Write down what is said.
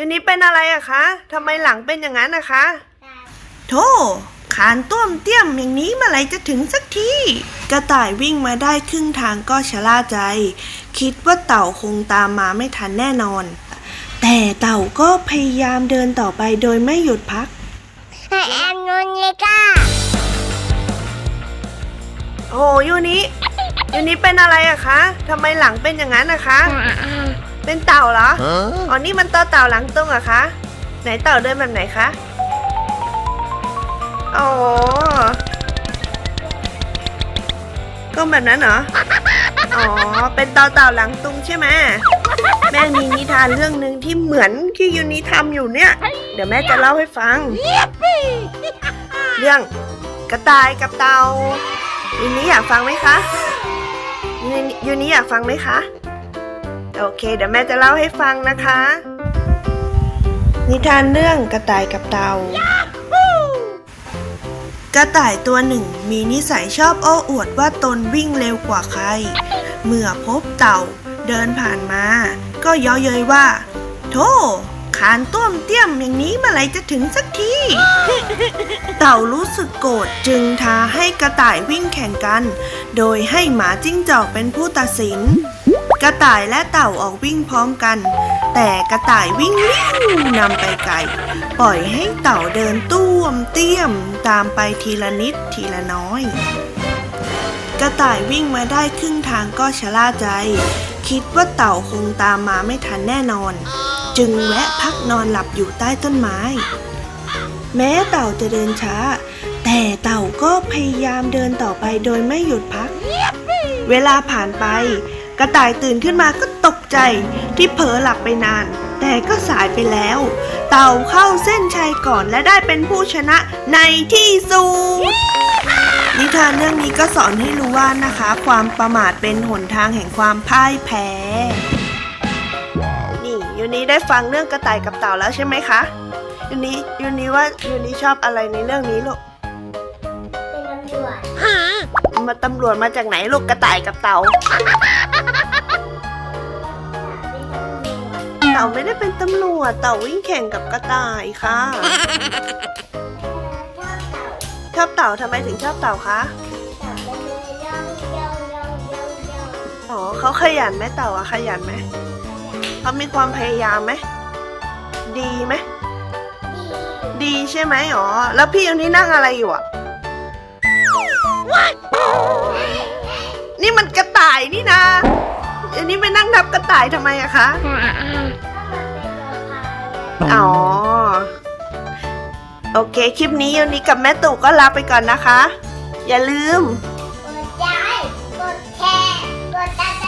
ยูนี้เป็นอะไรอะคะทำไมหลังเป็นอย่างนั้นนะคะโธ่ขานต้วมเตี้ยมอย่างนี้เมื่อไหร่จะถึงสักที กระต่ายวิ่งมาได้ครึ่งทางก็ชะล่าใจ คิดว่าเต่าคงตามมาไม่ทันแน่นอน แต่เต่าก็พยายามเดินต่อไปโดยไม่หยุดพักแอมนนเลยก้าโอ้ยูนี้ยูนี้เป็นอะไรอะคะทำไมหลังเป็นอย่างนั้นนะคะ เป็นเต่าเหรอ อ๋อ นี่มันต่อเต่าหลังตรงเหรอะคะ ไหนเต่าเดินแบบไหนคะอ๋อก็แบบนั้นเหรอ อ๋อ เป็นต่อเต่าหลังตรงใช่ไหมแม่มีนิทานเรื่องหนึ่งที่เหมือนที่ยูนี้ทำอยู่เนี่ย เดี๋ยวแม่จะเล่าให้ฟัง เรื่องกระต่ายกับเต่ายูนี้อยากฟังไหมคะยูนี้ยูนี้อยากฟังไหมคะ โอเค เดี๋ยวแม่จะเล่าให้ฟังนะคะ นิทานเรื่องกระต่ายกับเต่ากระต่ายตัวหนึ่งมีนิสัยชอบโอ้อวดว่าตนวิ่งเร็วกว่าใคร เมื่อพบเต่าเดินผ่านมา ก็เย้อเย้ยว่า โธ่ขานต้วมเตี้ยมอย่างนี้เมื่อไหร่จะถึงสักที เต่ารู้สึกโกรธจึงท้าให้กระต่ายวิ่งแข่งกัน โดยให้หมาจิ้งจอกเป็นผู้ตัดสิน กระต่ายและเต่าออกวิ่งพร้อมกัน แต่กระต่ายวิ่งวิ่งนำไปไกล ปล่อยให้เต่าเดินต้วมเตี้ยมตามไปทีละนิดทีละน้อย กระต่ายวิ่งมาได้ครึ่งทางก็ชะล่าใจ คิดว่าเต่าคงตามมาไม่ทันแน่นอน จึงแวะพักนอนหลับอยู่ใต้ต้นไม้ แม้เต่าจะเดินช้า แต่เต่าก็พยายามเดินต่อไปโดยไม่หยุดพัก เวลาผ่านไป กระต่ายตื่นขึ้นมาก็ตกใจที่เผลอหลับไปนาน แต่ก็สายไปแล้ว เต่าเข้าเส้นชัยก่อนและได้เป็นผู้ชนะในที่สุดนิทานเรื่องนี้ก็สอนให้รู้ว่านะคะ ความประมาทเป็นหนทางแห่งความพ่ายแพ้ นี่ยูนี้ได้ฟังเรื่องกระต่ายกับเต่าแล้วใช่ไหมคะยูนี้ยูนี้ว่ายูนี้ชอบอะไรในเรื่องนี้ลูกเป็นตำรวจมาตำรวจมาจากไหนลูกกระต่ายกับเต่า ต่าไม่ได้เป็นตำรวจเต่าวิ่งแข่งกับกระต่ายค่ะชอบเต่าทำไมถึงชอบเต่าคะอ๋อเขาขยันไหมเต่าอะขยันไหมเขามีความพยายามไหมดีไหมดีใช่ไหมอ๋อแล้วพี่ยังนี้นั่งอะไรอยู่อะนี่มันกระต่ายนี่นะอันนี้ไปนั่งทับกระต่ายทำไมอะคะ อ๋อ โอเค คลิปนี้ยูนี้กับแม่ตู่ก็ลาไปก่อนนะคะ อย่าลืม กดไลค์กดแชร์ กดติดต